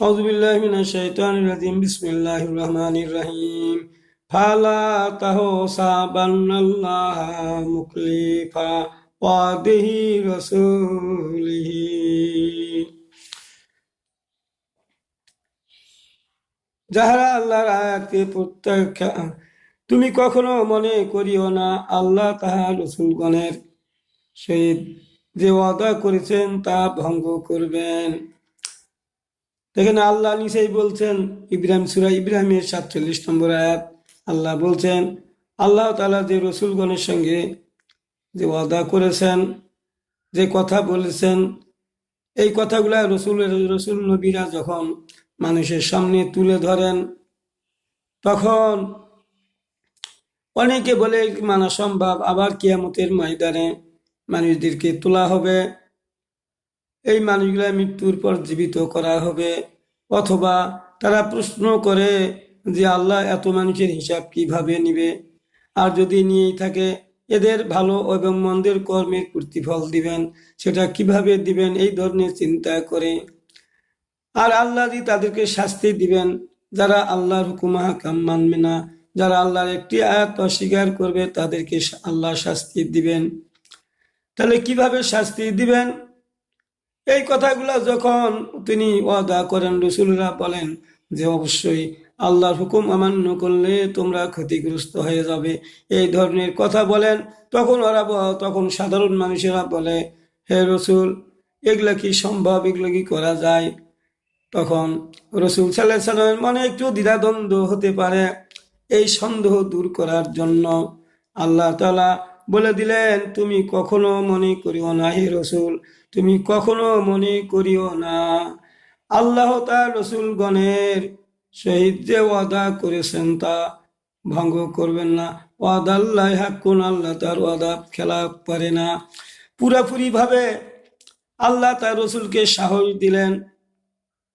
أعوذ بالله من الشيطان الرجيم بسم الله الرحمن الرحيم فلا تحسبن الله مخلفا وعده رسوله যাহারা আল্লাহর আয়াতকে প্রত্যাখ্যা তুমি কখনো মনে করিও না আল্লাহ তাহার রসুলগণের সহিত যে ওয়াদা করেছেন তা ভঙ্গ করবেন দেখেন আল্লাহ নিচেই বলছেন, ইব্রাহিম সুরা ইব্রাহিমের সাতচল্লিশ নম্বর আয়াত, আল্লাহ বলছেন, আল্লাহ তালা যে রসুলগণের সঙ্গে যে ওয়াদা করেছেন, যে কথা বলেছেন, এই কথাগুলা রসুলের, রসুল নবীরা যখন মানুষের সামনে তুলে ধরেন, তখন অনেকে বলে, মানা সম্ভব, আবার কিয়ামতের ময়দানে মানুষদেরকে তোলা হবে। এই মানুষগুলা মৃত্যুর পর জীবিত করা হবে। অথবা তারা প্রশ্ন করে যে আল্লাহ এত মানুষের হিসাব কীভাবে নিবে? আর যদি নিয়েই থাকে, এদের ভালো এবং মন্দের কর্মের প্রতিফল দিবেন, সেটা কীভাবে দিবেন এই ধরনের চিন্তা করে। আর আল্লাহ তাদেরকে শাস্তি দিবেন, যারা আল্লাহর হুকুমা হাকাম মানবে না, যারা আল্লাহর একটি আয়াত অস্বীকার করবে, তাদেরকে আল্লাহ শাস্তি দিবেন। তাহলে কীভাবে শাস্তি দিবেন? এই কথাগুলো যখন তিনি ওয়াদা করেন, রসুলরা বলেন যে অবশ্যই আল্লাহর হুকুম অমান্য করলে তোমরা ক্ষতিগ্রস্ত হয়ে যাবে। এই ধরনের কথা বলেন, তখন ওরা তখন সাধারণ মানুষেরা বলে, হে রসুল, এগুলা কি সম্ভব? এগুলো কি করা যায়? তখন রসুল সাল্লাহ সাল্লামের মনে একটু দ্বিধাদ্বন্দ্ব হতে পারে। এই সন্দেহ দূর করার জন্য আল্লাহ তালা বলে দিলেন, তুমি কখনো মনে করিও না, হে রসুল তুমি কখনো মনে করিও না। আল্লাহ তার রসুলগণের শহীদ যে ওয়াদা করেছেন তা ভঙ্গ করবেন না। ওয়াদা আল্লাহ হাক্কুন, আল্লাহ তার ওয়াদা খেলা পারে না। পুরাপুরি ভাবে আল্লাহ তার রসুলকে সাহস দিলেন।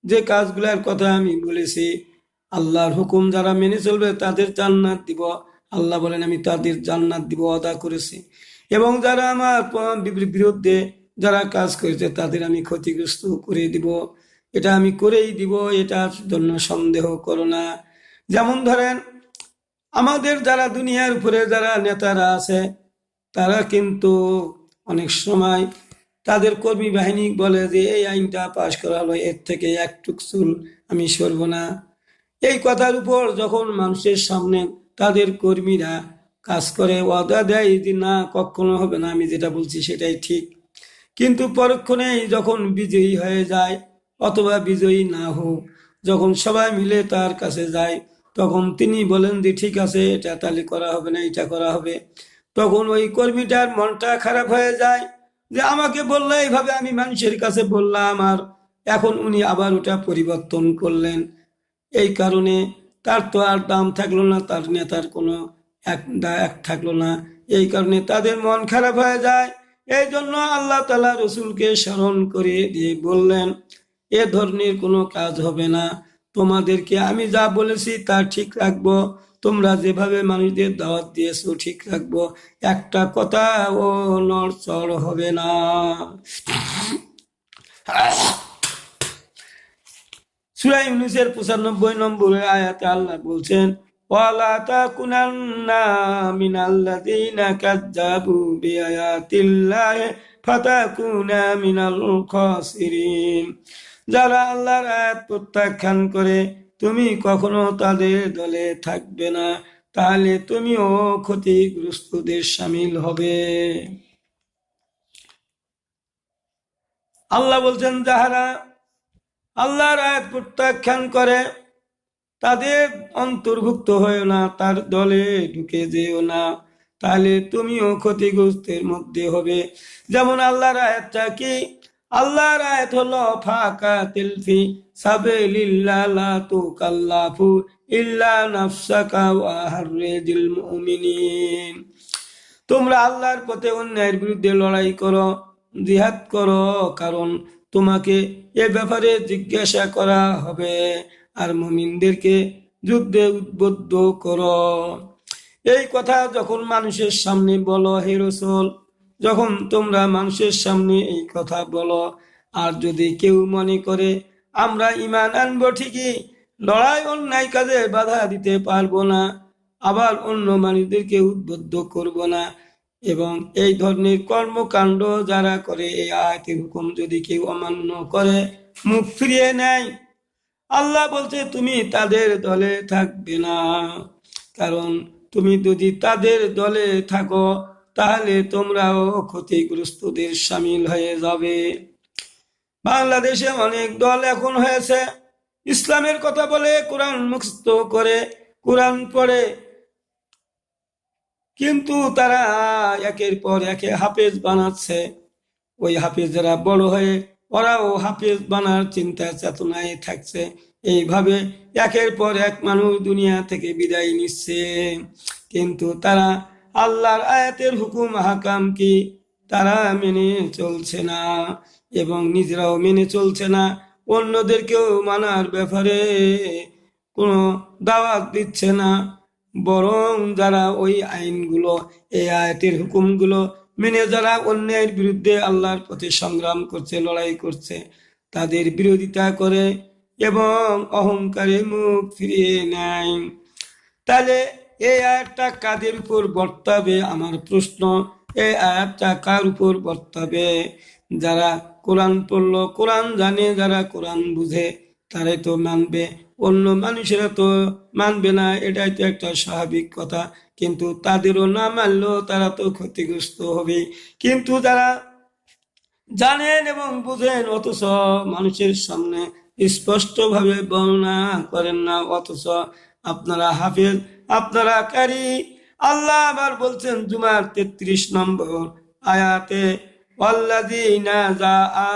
যে কাজগুলার কথা আমি বলেছি, আল্লাহর হুকুম যারা মেনে চলবে তাদের জান্নাত দিব। আল্লাহ বলেন, আমি তাদের জান্নাত দিব আদা করেছি। এবং যারা আমার বিরুদ্ধে যারা কাজ করেছে, তাদের আমি ক্ষতিগ্রস্ত করে দিব। এটা আমি করেই দিব, এটার জন্য সন্দেহ করো না। যেমন ধরেন, আমাদের যারা দুনিয়ার উপরে যারা নেতারা আছে, তারা কিন্তু অনেক সময় তাদের কর্মী বাহিনী বলে যে, এই আইনটা পাশ করা হলো, এর থেকে একটুক চুল আমি সরব না। এই কথার উপর যখন মানুষের সামনে তাদের কর্মীরা কাজ করে, ওয়াদা দেয় যে, না, কখনো হবে না, আমি যেটা বলছি সেটাই ঠিক। কিন্তু পরক্ষণেই যখন বিজয়ী হয়ে যায়, অথবা বিজয়ী না হোক, যখন সবাই মিলে তার কাছে যায়, তখন তিনি বলেন যে, ঠিক আছে, এটা তাহলে করা হবে না, এটা করা হবে। তখন ওই কর্মীটার মনটা খারাপ হয়ে যায় যে, আমাকে বললে, এইভাবে আমি মানুষের কাছে বললাম, আর এখন উনি আবার ওটা পরিবর্তন করলেন। এই কারণে তার তো আর দাম থাকল না, তার নেতার কোনো এক এক থাকল না। এই কারণে তাদের মন খারাপ হয়ে যায়। এই জন্য আল্লাহ তালা রসুলকে স্মরণ করে দিয়ে বললেন, এ ধরনের কোনো কাজ হবে না। তোমাদেরকে আমি যা বলেছি তা ঠিক রাখব। তোমরা যেভাবে মানুষদের দাওয়াত দিয়েছ ঠিক রাখব। একটা কথা ও নড়চড় হবে না। সুরাই উনিশের পঁচানব্বই নম্বরে আয়াতে আল্লাহ বলছেন ওয়ালা তাকুনান্না মিনাল্লাযীনা কাযযাবু বিআয়াতিল্লাহি ফাতাকুনা মিনাল খাসিরিন যারা আল্লাহর আয়াত প্রত্যাখ্যান করে, তুমি কখনো তাদের দলে থাকবে না। তাহলে তুমিও ক্ষতিগ্রস্তদের সামিল হবে। আল্লাহ বলছেন, যাহারা আল্লাহর আয়াত প্রত্যাখ্যান করে তাদের অন্তর্ভুক্ত হয়েও না, তার দলে ঢুকে যেও না। তাহলে তুমিও ক্ষতিগ্রস্তের মধ্যে হবে। যেমন আল্লাহর আয়াতটা কি আল্লাহর আয়াত হলো, ফাঁকা তেলফি সাবেলিল্লাহ লা তুকাল্লাফু ইল্লা নাফসাকা ওয়া মুমিনিন। তোমরা আল্লাহর পথে অন্যায়ের বিরুদ্ধে লড়াই করো, জিহাদ করো, কারণ তোমাকে এ ব্যাপারে জিজ্ঞাসা করা হবে। আর মমিনদেরকে যুদ্ধে উদ্বুদ্ধ কর। এই কথা যখন মানুষের সামনে বলো, হে রসুল, যখন তোমরা মানুষের সামনে এই কথা বলো, আর যদি কেউ মনে করে, আমরা ইমান আনব ঠিকই, লড়াই অন্যায় কাজে বাধা দিতে পারব না, আবার অন্য মানুষদেরকে উদ্বুদ্ধ করব না, এবং এই ধরনের কর্মকাণ্ড যারা করে, এই আয়াতের হুকুম যদি কেউ অমান্য করে, মুখ ফিরিয়ে নেয় আল্লাহ বলছে, তুমি তাদের দলে থাকবে না। কারণ তুমি যদি তাদের দলে থাকো, তাহলে তোমরাও ক্ষতিগ্রস্তদের সামিল হয়ে যাবে। বাংলাদেশে অনেক দল এখন হয়েছে। ইসলামের কথা বলে কোরআন মুখস্থ করে, কোরআন পড়ে। কিন্তু তারা একের পর একে হাফেজ বানাচ্ছে। ওই হাফেজ যারা বড় হয়ে ওরাও হাফেজ বানার চিন্তা, চেতনায় থাকছে। এইভাবে একের পর এক মানুষ দুনিয়া থেকে বিদায় নিচ্ছে। কিন্তু তারা আল্লাহর আয়াতের হুকুম, হাকাম কি তারা মেনে চলছে না এবং নিজেরাও মেনে চলছে না। অন্যদেরকেও মানার ব্যাপারে কোনো দাওয়াত দিচ্ছে না। বরং যারা ওই আইনগুলো, এই আয়াতের হুকুমগুলো মেনে যারা অন্যায়ের বিরুদ্ধে আল্লাহর পথে সংগ্রাম করছে, লড়াই করছে, তাদের বিরোধিতা করে এবং অহংকারে মুখ ফিরিয়ে নেয়। তাহলে এই আয়াতটা কাদের উপর বর্তাবে? আমার প্রশ্ন, এই আয়াতটা কার উপর বর্তাবে? যারা কোরআন পড়ল, কোরআন জানে, যারা কোরআন বুঝে, তারাই তো মানবে। অন্য মানুষেরা তো মানবে না, এটাই তো একটা স্বাভাবিক কথা। কিন্তু তাদেরও না মানলেও তারা তো ক্ষতিগ্রস্ত হবে। কিন্তু যারা জানেন এবং বুঝেন, অথচ মানুষের সামনে স্পষ্টভাবে বর্ণনা করেন না, অথচ আপনারা হাফেজ, আপনারা কারি। আল্লাহ আবার বলছেন জুমার তেত্রিশ নম্বর আয়াতে, ওয়াল্লাযীনা জাআ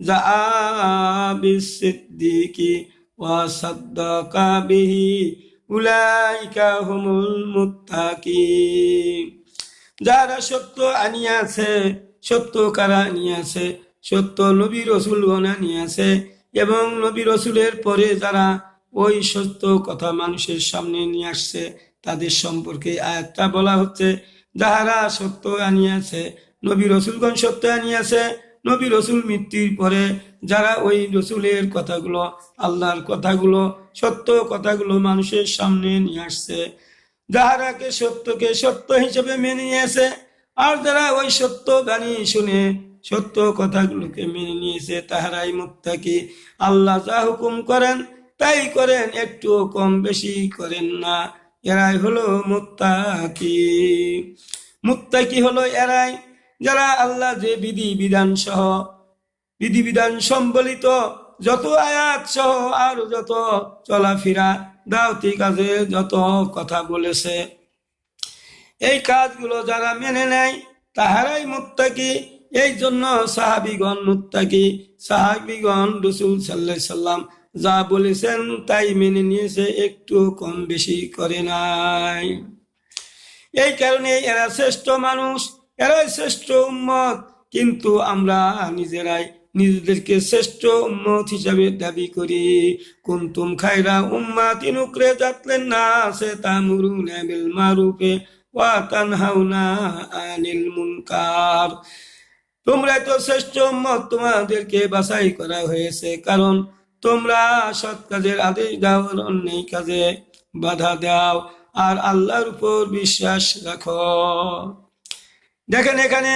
জাআ বিসিদ্দিকি সাদ্দাকা বিহি উলাইকা হুমুল মুত্তাকিন। যারা সত্য আনিয়াছে, সত্য কারা আনিয়াছে, সত্য নবী রসুলগণ আনিয়াছে এবং নবী রসুলের পরে যারা ওই সত্য কথা মানুষের সামনে নিয়ে আসছে, তাদের সম্পর্কে আয়াতটা বলা হচ্ছে, যাহারা সত্য আনিয়াছে, নবী রসুলগণ সত্য আনিয়াছে, নবী রসুল মৃত্যুর পরে যারা ওই রসুলের কথাগুলো, আল্লাহর কথাগুলো, সত্য কথাগুলো মানুষের সামনে নিয়ে আসছে, যাহারাকে সত্যকে সত্য হিসেবে মেনে নিয়েছে, আর যারা ওই সত্য বাণী শুনে সত্য কথাগুলোকে মেনে নিয়েছে, তাহারাই মুত্তাকি। আল্লাহ যা হুকুম করেন, তাই করেন একটু কম বেশি করেন না। এরাই হলো মুত্তাকি। মুত্তাকি হলো এরাই যারা আল্লাহ যে বিধি, বিধান সহ বিধিবিধান সম্বলিত যত আয়াত সহ আর যত চলাফেরা দাওতি কাজে যত কথা বলেছে। এই কাজগুলো যারা মেনে নেয়, তাহারাই মুত্তাকি। এই জন্য সাহাবিগণ মুত্তাকি। সাহাবিগণ রসুল সাল্লাহ সাল্লাম যা বলেছেন তাই মেনে নিয়েছে, একটু কম বেশি করে নাই। এই কারণে এরা শ্রেষ্ঠ মানুষ, এরাই শ্রেষ্ঠ উম্মত। কিন্তু আমরা নিজেরাই নিজেদেরকে শ্রেষ্ঠ উম্মত হিসাবে দাবি করি। কুন্তুম খাইরা উম্মা তিনুকরে যাতলেন না সে তামুরুনা বিল মারুফে ওয়া তানহাউনা আনিল মুনকার। তোমরা তো শ্রেষ্ঠ উম্মত, তোমাদেরকে বাছাই করা হয়েছে। কারণ তোমরা সৎ কাজের আদেশ দাও আর অন্যায় কাজে বাধা দাও, আর আল্লাহর উপর বিশ্বাস রাখো। দেখেন এখানে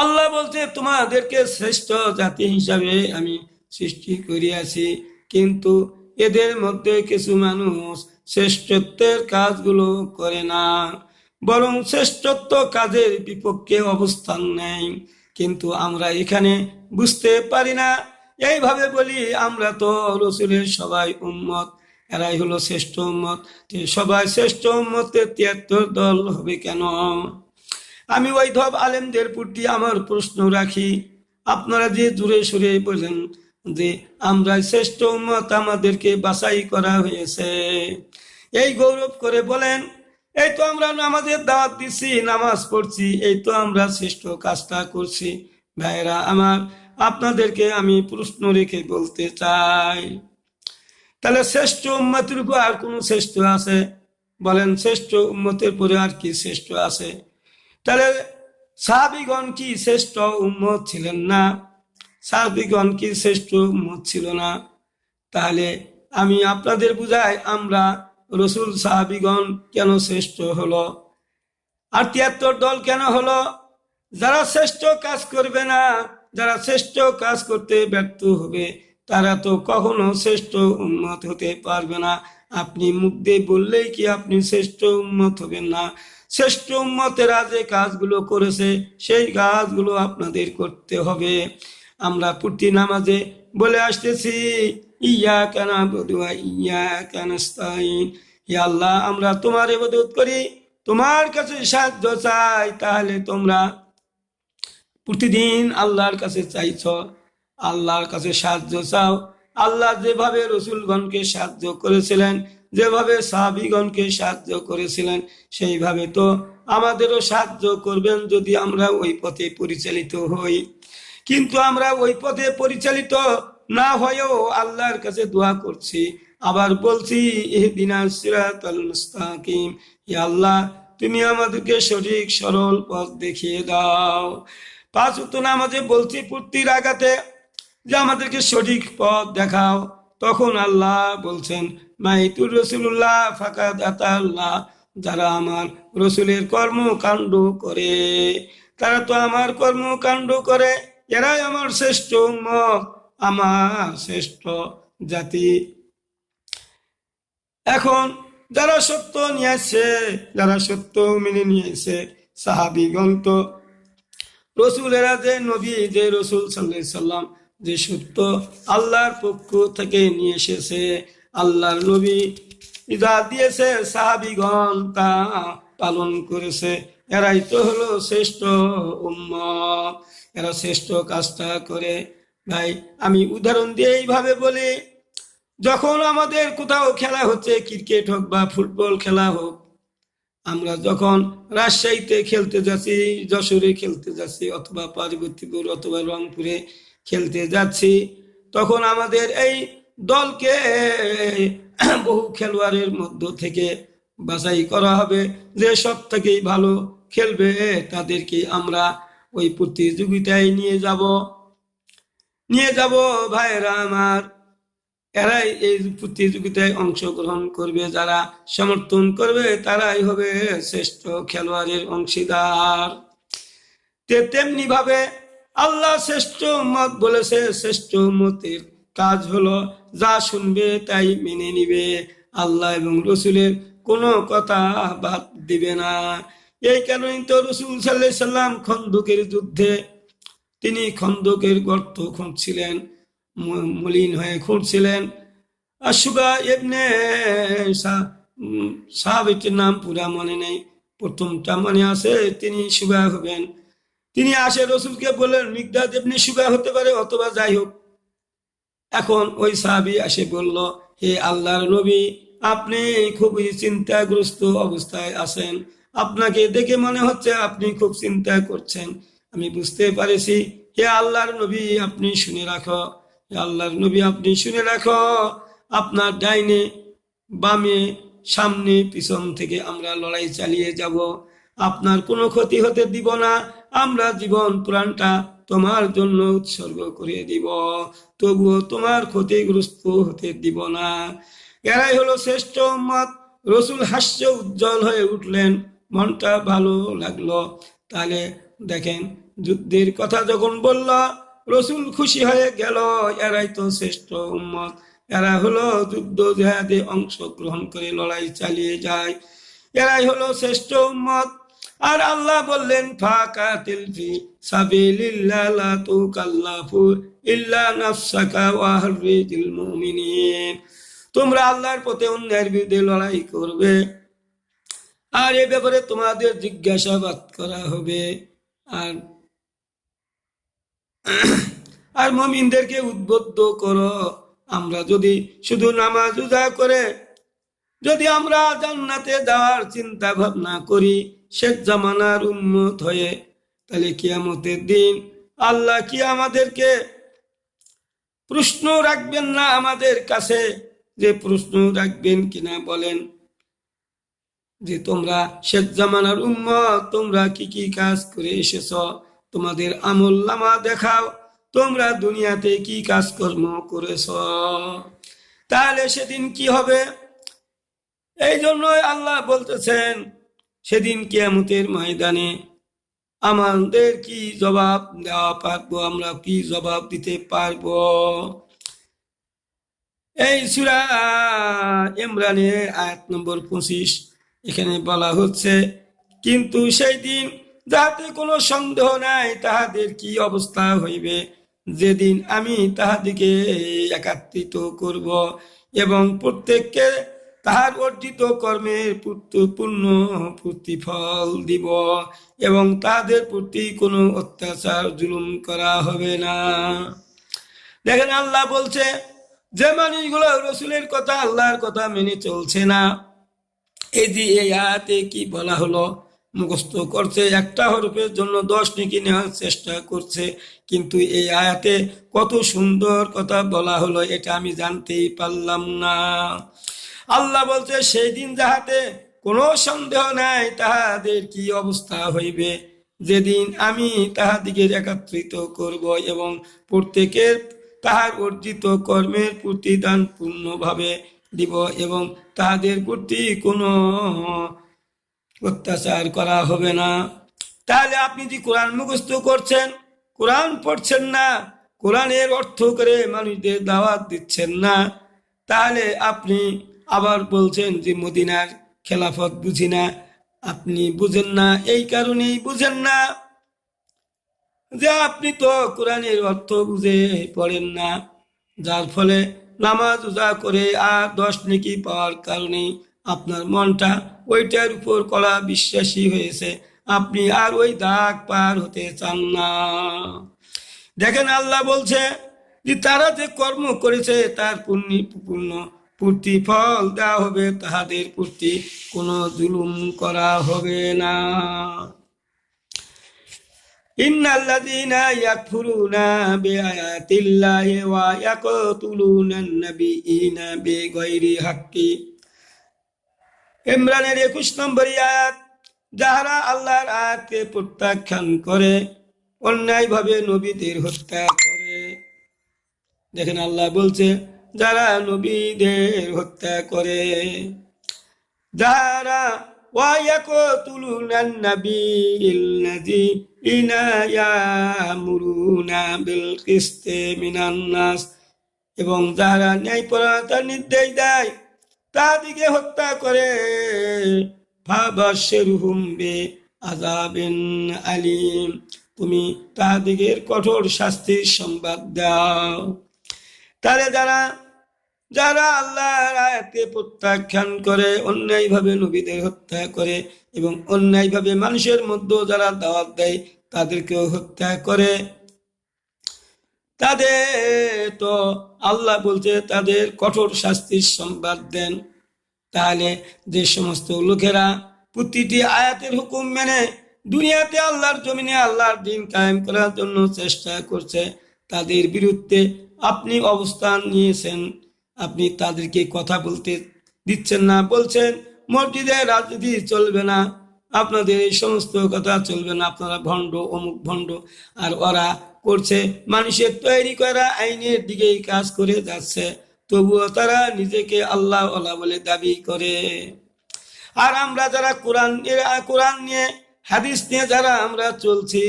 আল্লাহ বলছে, তোমাদেরকে শ্রেষ্ঠ জাতি হিসাবে আমি সৃষ্টি করিয়াছি। কিন্তু এদের মধ্যে কিছু মানুষ শ্রেষ্ঠত্বের কাজগুলো করে না। বরং শ্রেষ্ঠত্ব কাজের বিপক্ষে অবস্থান নেয়। কিন্তু আমরা এখানে বুঝতে পারি না। এইভাবে বলি, আমরা তো রসুলের সবাই উম্মত। এরাই হলো শ্রেষ্ঠ উম্মত। সবাই শ্রেষ্ঠ উম্মতের তিয়াত্তর দল হবে কেন? আমি ওইধব আলেমদের প্রতি আমার প্রশ্ন রাখি। আপনারা যে দূরে সুরে বলেন যে আমরা শ্রেষ্ঠ উম্মত আমাদেরকে বাছাই করা হয়েছে। এই গৌরব করে বলেন, এই তো আমরা নামাজের দাওয়াত দিচ্ছি নামাজ পড়ছি, এই তো আমরা শ্রেষ্ঠ কাজটা করছি। ভাইরা আমার, আপনাদেরকে আমি প্রশ্ন রেখে বলতে চাই। তাহলে শ্রেষ্ঠ উম্মতের উপর আর কোন শ্রেষ্ঠ আছে? বলেন, শ্রেষ্ঠ উম্মতের পরে আর কি শ্রেষ্ঠ আছে? তাহলে সাহাবিগণ কি শ্রেষ্ঠ উম্মত ছিলেন না? সাহাবিগণ কি শ্রেষ্ঠ উম্মত ছিল না? তাহলে আমি আপনাদের বুঝাই, আমরা রসুল সাহাবিগণ কেন শ্রেষ্ঠ হলো? আর তিয়াত্তর দল কেন হলো? যারা শ্রেষ্ঠ কাজ করবে না, যারা শ্রেষ্ঠ কাজ করতে ব্যর্থ হবে, তারা তো কখনো শ্রেষ্ঠ উন্মত হতে পারবে না। আপনি মুখ দিয়ে বললেই কি আপনি শ্রেষ্ঠ উন্মত হবেন না? শ্রেষ্ঠ উন্মতেরা যে কাজগুলো করেছে, সেই কাজগুলো আপনাদের করতে হবে। আমরা প্রতি নামাজে বলে আসতেছি ইয়া কেন ইয়া কেন আল্লাহ, আমরা তোমার ইবাদত করি, তোমার কাছে সাহায্য চাই, তাহলে তোমরা প্রতিদিন আল্লাহর কাছে চাইছ, আল্লাহর কাছে সাহায্য চাও। আল্লাহ যেভাবে রসুলগণকে সাহায্য করেছিলেন যেভাবে সাহাবিগণকে সাহায্য করেছিলেন, সেইভাবে তো আমাদেরও সাহায্য করবেন যদি আমরা ওই পথে পরিচালিত হই। কিন্তু আমরা ওই পথে পরিচালিত না হয়েও আল্লাহর কাছে দোয়া করছি। আবার বলছি আল্লাহ, তুমি আমাদেরকে সঠিক, সরল পথ দেখিয়ে দাও। পাঁচ উত্তর নামাজে বলছি পূর্তির আঘাতে যে আমাদেরকে সঠিক পথ দেখাও। তখন আল্লাহ বলছেন, মাইতুর রসুল্লাহ ফাঁকা দাতা আল্লাহ। যারা আমার রসুলের কর্মকাণ্ড করে, তারা তো আমার কর্মকাণ্ড করে। এরাই আমার শ্রেষ্ঠ উম্মত, আমার শ্রেষ্ঠ জাতি। এখন যারা সত্য নিয়েছে, যারা সত্য মেনে নিয়েছে, সাহাবিগণ তো, রসুলেরা যে নবী, যে রসুল সাল্লাহ সাল্লাম যে সত্য আল্লাহর পক্ষ থেকে নিয়ে এসেছে, আল্লাহর নবী যা দিয়েছে, সাহাবিগণ তা পালন করেছে। এরাই তো হলো শ্রেষ্ঠ উম্মত। এরা শ্রেষ্ঠ কাজটা করে। ভাই, আমি উদাহরণ দিয়ে এইভাবে বলি, যখন আমাদের কোথাও খেলা হচ্ছে, ক্রিকেট হোক বা ফুটবল খেলা হোক, আমরা যখন রাজশাহীতে খেলতে যাচ্ছি, যশোরে খেলতে যাচ্ছি, অথবা পার্বতীপুর, অথবা রংপুরে খেলতে যাচ্ছি। তখন আমাদের এই দলকে বহু খেলোয়াড়ের মধ্য থেকে বাছাই করা হবে। যে সব থেকেই ভালো খেলবে তাদেরকে আমরা ওই প্রতিযোগিতায় নিয়ে যাব। নিয়ে যাব ভাইরা আমার। এরাই এই প্রতিযোগিতায় অংশগ্রহণ করবে, যারা সমর্থন করবে তারাই হবে শ্রেষ্ঠ খেলোয়াড়ের অংশীদার। তেমনি ভাবে আল্লাহ শ্রেষ্ঠ মত বলেছে, শ্রেষ্ঠ মতের কাজ হলো যা শুনবে তাই মেনে নিবে। আল্লাহ এবং রসুলের কোনো কথা বাদ দিবে না। এই কারণে তো রসুল সাল্লাহ সাল্লাম খন্দকের যুদ্ধে তিনি খন্দকের গর্ত খুঁজছিলেন মলিন হয়ে খুঁজছিলেন সুগা এমনি সাহাবিটির নাম পুরা মনে নেই। প্রথমটা মনে আছে, তিনি সুগা হবেন। তিনি আসে রসুলকে বললেন, মিগদাদ এমনি সুগা হতে পারে, অথবা যাই হোক। এখন ওই সাহাবি আসে বলল, হে আল্লাহর নবী, আপনি খুবই চিন্তাগ্রস্ত অবস্থায় আছেন। আপনাকে দেখে মনে হচ্ছে আপনি খুব চিন্তা করছেন। আমি বুঝতে পারেছি, হে আল্লাহর নবী, আপনি শুনে রাখো। হে আল্লাহর নবী, আপনি শুনে রাখো। আপনার ডাইনে, বামে, সামনে, পিছন থেকে আমরা লড়াই চালিয়ে যাব। আপনার কোনো ক্ষতি হতে দিব না। আমরা জীবন প্রাণটা তোমার জন্য উৎসর্গ করে দিব। তবুও তোমার ক্ষতিগ্রস্ত হতে দিব না। এরাই হলো শ্রেষ্ঠ মত রসুল হাস্য উজ্জ্বল হয়ে উঠলেন। মনটা ভালো লাগল। তাহলে দেখেন, যুদ্ধের কথা যখন বলল, রসুল খুশি হয়ে গেল। এরাই তো শ্রেষ্ঠ উম্মত। এরা হলো যুদ্ধ জেহাদে অংশগ্রহণ করে লড়াই চালিয়ে যায়। এরাই হলো শ্রেষ্ঠ উম্মত। আর আল্লাহ বললেন, ফাঁকা তিলফি তোমরা আল্লাহর পথে অন্যের বিরুদ্ধে লড়াই করবে। আর এ ব্যাপারে তোমাদের জিজ্ঞাসাবাদ করা হবে। আর আর মমিনদেরকে উদ্বুদ্ধ করো। আমরা যদি শুধু নামাজ উজা করে, যদি আমরা জান্নাতে যাওয়ার চিন্তা ভাবনা করি শেখ জামানার উন্মত হয়ে, তাহলে কিয়ামতের দিন আল্লাহ কি আমাদেরকে প্রশ্ন রাখবেন না আমাদের কাছে? যে প্রশ্ন রাখবেন কিনা বলেন। যে তোমরা শেখ জামানার উম্মত, তোমরা কি কি কাজ করে এসেছ? তোমাদের আমল নামা দেখাও। তোমরা দুনিয়াতে কি কাজকর্ম করেছ? তাহলে সেদিন কি হবে? এই জন্যই আল্লাহ বলতেছেন সেদিন কেয়ামতের ময়দানে আমাদের কি জবাব দেওয়া পারব? আমরা কি জবাব দিতে পারব? এই সুরা ইমরানের আয়াত নম্বর পঁচিশ, এখানে বলা হচ্ছে, কিন্তু সেই দিন যাতে কোনো সন্দেহ নাই তাহাদের কি অবস্থা হইবে? যেদিন আমি তাহাদিকে একাত্রিত করব এবং প্রত্যেককে তাহার অর্জিত কর্মের পূর্ণ প্রতিফল দিব এবং তাদের প্রতি কোনো অত্যাচার জুলুম করা হবে না। দেখেন আল্লাহ বলছে, যে মানুষগুলো রসুলের কথা, আল্লাহর কথা মেনে চলছে না, এই যে এই আয়াতে কি বলা হলো, মুখস্থ করছে, একটা হরফের জন্য দশ নেকি নেওয়ার চেষ্টা করছে, কিন্তু এই আয়াতে কত সুন্দর কথা বলা হলো, এটা আমি জানতেই পারলাম না। আল্লাহ বলছে, সেই দিন যাহাতে কোনো সন্দেহ নাই, তাহাদের কি অবস্থা হইবে? যেদিন আমি তাহাদিকে একত্রিত করব এবং প্রত্যেকের তাহার অর্জিত কর্মের প্রতিদান পূর্ণভাবে দিব এবং তাহাদের প্রতি কোনো অত্যাচার করা হবে না। তাহলে আপনি যে কোরআন মুখস্থ করছেন, কোরআন পড়ছেন না, কোরআনের অর্থ করে মানুষদের দাওয়াত দিচ্ছেন না, তাহলে আপনি আবার বলছেন যে, মদিনার খেলাফত বুঝি না। আপনি বুঝেন না। এই কারণেই বুঝেন না যে, আপনি তো কোরআনের অর্থ বুঝে পড়েন না। যার ফলে নামাজ উজা করে আর দশ নেকি পাওয়ার কারণে আপনার মনটা ওইটার উপর কলা বিশ্বাসী হয়েছে। আপনি আর ওই দাগ পার হতে চান না। দেখেন, আল্লাহ বলছে যে, তারা যে কর্ম করেছে, তার পুণ্য পূর্ণ পূর্তি ফল দেওয়া হবে তাহাদের প্রতি কোনো জুলুম করা হবে না إن الذين يكفرون بآيات الله ويقتلون النبيين بغير حق ইমরানের একুশ নম্বর আয়াত যাহারা আল্লাহর আয়াতকে প্রত্যাখ্যান করে অন্যায়ভাবে নবীদের হত্যা করে দেখেন আল্লাহ বলছে যারা নবীদের হত্যা করে যাহারা ويقتلون النبي الذين يأمرون بالقسط من الناس এবং যারা ন্যায়পরায়ণতার নির্দেশ দেয় তাদিকে হত্যা করে ফাবাশেরুহুম বে আজাবিন আলিম তুমি তাহাদিগের কঠোর শাস্তির সংবাদ দাও তাহলে যারা যারা আল্লাহর আয়াতকে প্রত্যাখ্যান করে, অন্যায়ভাবে নবীদের হত্যা করে এবং অন্যায়ভাবে মানুষের মধ্যে যারা দাওয়াত দেয়, তাদেরকেও হত্যা করে। তাদের তো আল্লাহ বলছে, তাদের কঠোর শাস্তির সংবাদ দেন। তাহলে যে সমস্ত লোকেরা প্রতিটি আয়াতের হুকুম মেনে দুনিয়াতে আল্লাহর জমিনে আল্লাহর দিন কায়েম করার জন্য চেষ্টা করছে, তাদের বিরুদ্ধে আপনি অবস্থান নিয়েছেন। আপনি তাদেরকে কথা বলতে দিচ্ছেন না, বলছেন, মসজিদে রাজনীতি চলবে না, আপনাদের এই সমস্ত কথা চলবে না, আপনারা ভণ্ড, অমুক ভণ্ড, আর ওরা করছে, মানুষের তৈরি করা আইনের দিকেই কাজ করে যাচ্ছে, তবুও তারা নিজেকে আল্লাহ বলে দাবি করে। আর আমরা যারা কোরআন কোরআন নিয়ে, হাদিস নিয়ে যারা আমরা চলছি,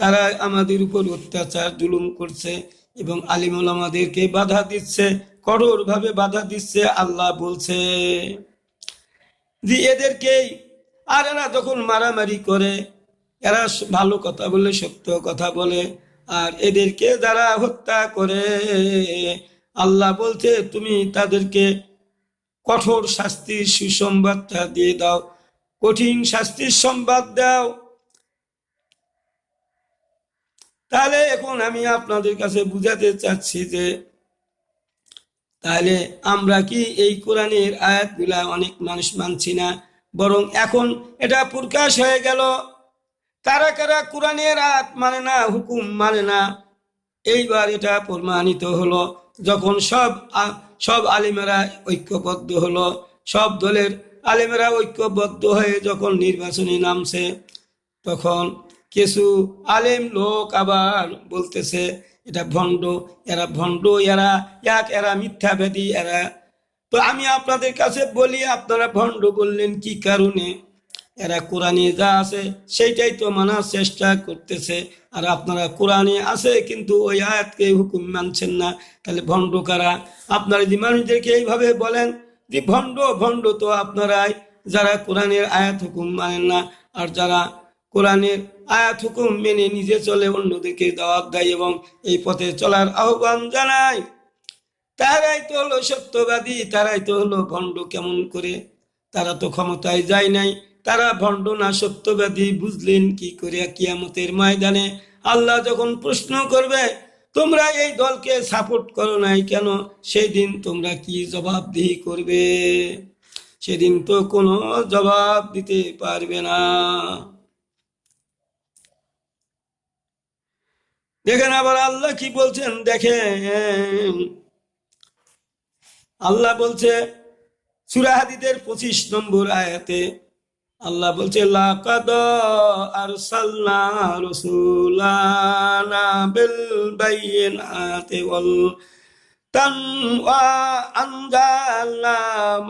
তারা আমাদের উপর অত্যাচার, জুলুম করছে এবং আলিমুল আমাদেরকে বাধা দিচ্ছে কঠোর ভাবে বাধা দিচ্ছে, আল্লাহ বলছে যে এদেরকেই আর এরা যখন মারামারি করে, এরা ভালো কথা বলে, সত্য কথা বলে, আর এদেরকে যারা হত্যা করে, আল্লাহ বলছে তুমি তাদেরকে কঠোর শাস্তির সুসংবাদটা দিয়ে দাও, কঠিন শাস্তির সংবাদ দাও। তাহলে এখন আমি আপনাদের কাছে বুঝাতে চাচ্ছি যে তাহলে আমরা কি এই কোরআনের আয়াতগুলা অনেক মানুষ মানছি না? বরং এখন এটা প্রকাশ হয়ে গেল। কারা কারা কোরআনের আয়াত মানে না, হুকুম মানে না, এইবার এটা প্রমাণিত হলো। যখন সব সব আলিমেরা ঐক্যবদ্ধ হলো, সব দলের আলিমেরা ঐক্যবদ্ধ হয়ে যখন নির্বাচনে নামছে, তখন কিছু আলেম লোক আবার বলতেছে এটা ভণ্ড, এরা ভণ্ড, এরা এক, এরা মিথ্যা মিথ্যাবাদী, এরা। তো আমি আপনাদের কাছে বলি, আপনারা ভণ্ড বললেন কি কারণে? এরা কোরআনে যা আছে, সেইটাই তো মানার চেষ্টা করতেছে। আর আপনারা কোরআনে আছে, কিন্তু ওই আয়াতকে হুকুম মানছেন না। তাহলে ভণ্ড কারা? আপনারা যদি মানুষদেরকে এইভাবে বলেন যে ভণ্ড ভণ্ড তো আপনারাই, যারা কোরআনের আয়াত হুকুম মানেন না। আর যারা কোরআনের আয়াত হুকুম মেনে নিজে চলে অন্যদেরকে দাওয়াত দেয় এবং এই পথে চলার আহ্বান জানায়। তারাই তো হলো সত্যবাদী, তারাই তো হলো ভণ্ড কেমন করে? তারা তো ক্ষমতায় যায় নাই। তারা ভণ্ড না সত্যবাদী, বুঝলেন কি করে কিয়ামতের ময়দানে? আল্লাহ যখন প্রশ্ন করবে, তোমরা এই দলকে সাপোর্ট করো নাই কেন? সেই দিন তোমরা কি জবাবদিহি করবে? সেদিন তো কোনো জবাব দিতে পারবে না। দেখেন আবার আল্লাহ কি বলছেন? দেখেন। আল্লাহ বলছে সুরাহাদিদের পঁচিশ নম্বর আয়াতে আল্লাহ বলছে, লাকাদ আরসালনা রাসূলানা বিল বাইয়িনাতি ওয়াল তান ওয়া আনজালনা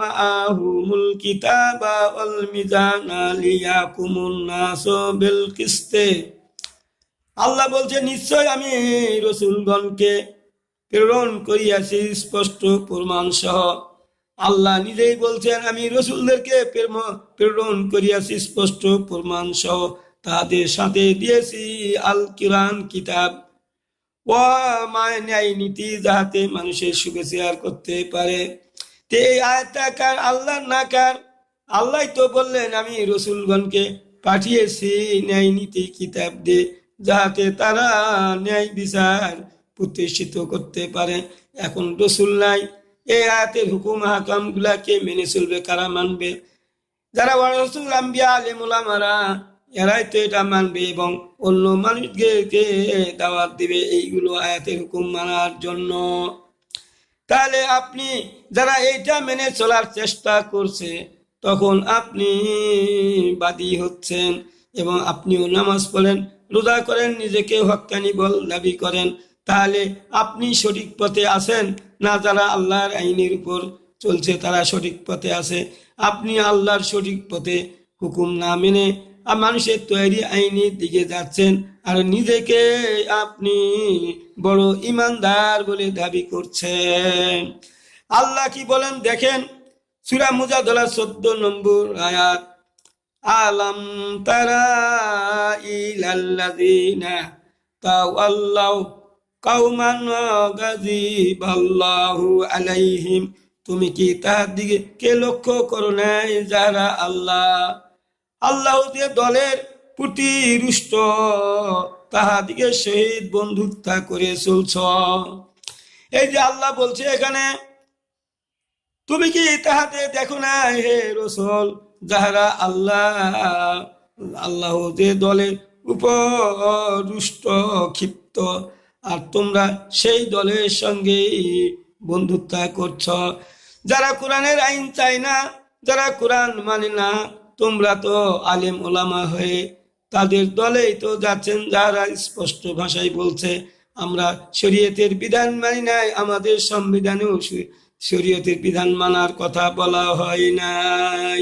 মাআহুমুল কিতাবা ওয়াল মিজানা লিয়াকুমুন নাসু বিল কিসতে। আল্লাহ বলছে নিশ্চয় আমি রসুলগণকে প্রেরণ করিয়াছি, স্পষ্ট প্রমাণ সহ আল্লাহ নিজেই বলছেন, আমি রসুলদেরকে প্রেরণ করিয়াছি, স্পষ্ট প্রমাণ সহ তাদের সাথে দিয়েছি আল কিরান কিতাব। ও ন্যায় নীতি যাহাতে মানুষের সুখে শেয়ার করতে পারে। তে আল্লাহ না কার? আল্লাহ তো বললেন, আমি রসুলগণকে পাঠিয়েছি ন্যায় নীতি কিতাব দিয়ে। যাহাতে তারা ন্যায় বিচার প্রতিষ্ঠিত করতে পারে। এখন রসুল নাই। এই আয়াতের হুকুম হাকাম গুলাকে মেনে চলবে, কারা মানবে? যারা রসুল, আম্বিয়া আলেমুলামারা এরাই তো এটা মানবে এবং অন্য মানুষকে দাওয়াত দিবে এইগুলো আয়াতের হুকুম মানার জন্য। তাহলে আপনি যারা এইটা মেনে চলার চেষ্টা করছে, তখন আপনি বাদী হচ্ছেন এবং আপনিও নামাজ পড়েন। রোজা করেন, নিজেকে হক্কানি বল দাবি করেন। তাহলে আপনি সঠিক পথে আছেন না যারা আল্লাহর আইনের উপর চলছে, তারা সঠিক পথে আছে। আপনি আল্লাহর সঠিক পথে হুকুম না মেনে আর মানুষের তৈরি আইনের দিকে যাচ্ছেন আর নিজেকে আপনি বড় ইমানদার বলে দাবি করছেন। আল্লাহ কি বলেন? দেখেন, সুরা মুজাদলা চোদ্দ নম্বর আয়াত। আলম তারা আলাইহিম। তুমি কি তাহার দিকে কে লক্ষ্য করো নাই যারা আল্লাহ? আল্লাহ যে দলের প্রতি রুষ্ট তাহাদিকে শহীদ বন্ধুত্বা করে চলছ। এই যে আল্লাহ বলছে এখানে, তুমি কি তাহাতে দেখো না হে রসল? যাহারা আল্লাহ আল্লাহ যে দলের উপর রুষ্ট ক্ষিপ্ত, আর তোমরা সেই দলের সঙ্গে বন্ধুত্ব করছ। যারা কোরআনের আইন চায় না, যারা কোরআন মানে না, তোমরা তো আলেম ওলামা হয়ে তাদের দলেই তো যাচ্ছেন, যারা স্পষ্ট ভাষায় বলছে, আমরা শরীয়তের বিধান মানি নাই, আমাদের সংবিধানেও শরীয়তের বিধান মানার কথা বলা হয় নাই।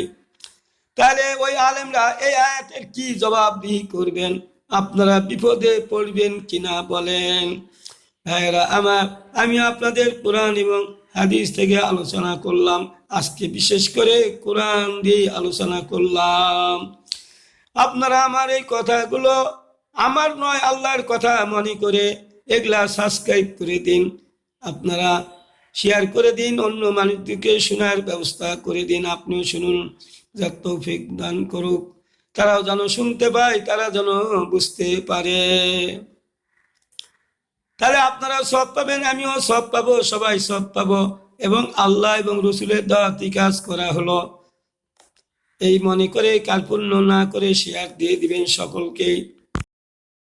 তাহলে ওই আলেমরা এই আয়াতের কি জবাবদিহি করবেন? আপনারা বিপদে পড়বেন কিনা বলেন? ভাইয়েরা, আমার, আমি আপনাদের কোরআন এবং হাদিস থেকে আলোচনা করলাম। আজকে বিশেষ করে কোরআন দিয়ে আলোচনা করলাম। আপনারা আমার এই কথাগুলো আমার নয়, আল্লাহর কথা মনে করে এগুলা সাবস্ক্রাইব করে দিন। আপনারা শেয়ার করে দিন, অন্য মানুষদেরকে শোনার ব্যবস্থা করে দিন। আপনিও শুনুন। যা তৌফিক দান করুক। তারাও যেন শুনতে পায়, তারা যেন বুঝতে পারে। তাহলে আপনারা সব পাবেন, আমিও সব পাবো, সবাই সব পাবো। এবং আল্লাহ এবং রসুলের দাওয়াতি কাজ করা হলো। এই মনে করে কার্পণ্য না করে শেয়ার দিয়ে দিবেন সকলকে